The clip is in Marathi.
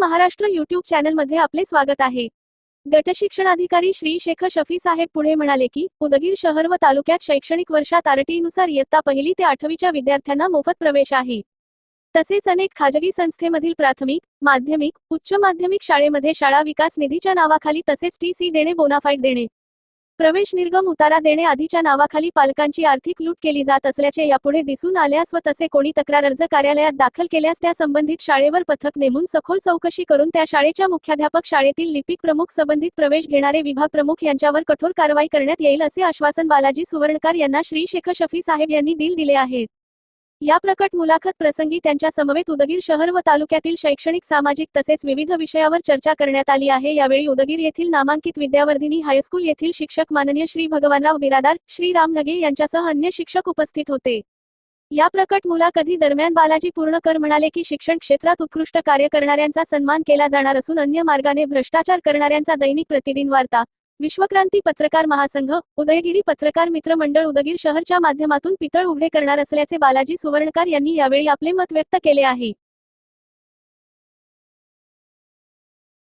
महाराष्ट्र युट्यूब चॅनलमध्ये आपले स्वागत आहे. गटशिक्षणाधिकारी श्री शेख शफी साहेब पुढे म्हणाले की उदगीर शहर व तालुक्यात शैक्षणिक वर्षात आरटीनुसार इयत्ता पहिली ते आठवीच्या विद्यार्थ्यांना मोफत प्रवेश आहे. तसेच अनेक खाजगी संस्थेमधील प्राथमिक माध्यमिक उच्च माध्यमिक शाळेमध्ये शाळा विकास निधीच्या नावाखाली तसेच टी सी देणे बोनाफाईट देणे. प्रवेश निर्गम उतारा देणे आधीच्या नावाखाली पालकांची आर्थिक लूट केली जात असल्याचे यापुढे दिसून आल्यास व तसे कोणी तक्रार अर्ज कार्यालयात दाखल केल्यास त्या संबंधित शाळेवर पथक नेमून सखोल चौकशी करून त्या शाळेच्या मुख्याध्यापक शाळेतील लिपिक प्रमुख संबंधित प्रवेश घेणारे विभाग प्रमुख यांच्यावर कठोर कारवाई करण्यात येईल असे आश्वासन बालाजी सुवर्णकार यांना श्री शेख शफी साहेब यांनी दिल दिले आहेत. या प्रकट मुलाखत प्रसंगी त्यांच्या समवेत उदगीर शहर व तालुक्यातील शैक्षणिक सामाजिक तसेच विविध विषयावर चर्चा करण्यात आली आहे. यावेळी उदगीर येथील नामांकित विद्यावर्धिनी हायस्कूल येथील शिक्षक माननीय श्री भगवानराव बिरादार श्री राम नगे यांच्यासह अन्य शिक्षक उपस्थित होते. या प्रकट मुलाखती दरम्यान बालाजी पूर्णकर म्हणाले की शिक्षण क्षेत्रात उत्कृष्ट कार्य करणाऱ्यांचा सन्मान केला जाणार असून अन्य मार्गाने भ्रष्टाचार करणाऱ्यांचा दैनिक प्रतिदिन वार्ता विश्वक्रांती पत्रकार महासंघ उदयगिरी पत्रकार मित्र मंडळ उदगीर शहरच्या माध्यमातून पितळ उघडे करणार असल्याचे बालाजी सुवर्णकार यांनी यावेळी आपले मत व्यक्त केले आहे.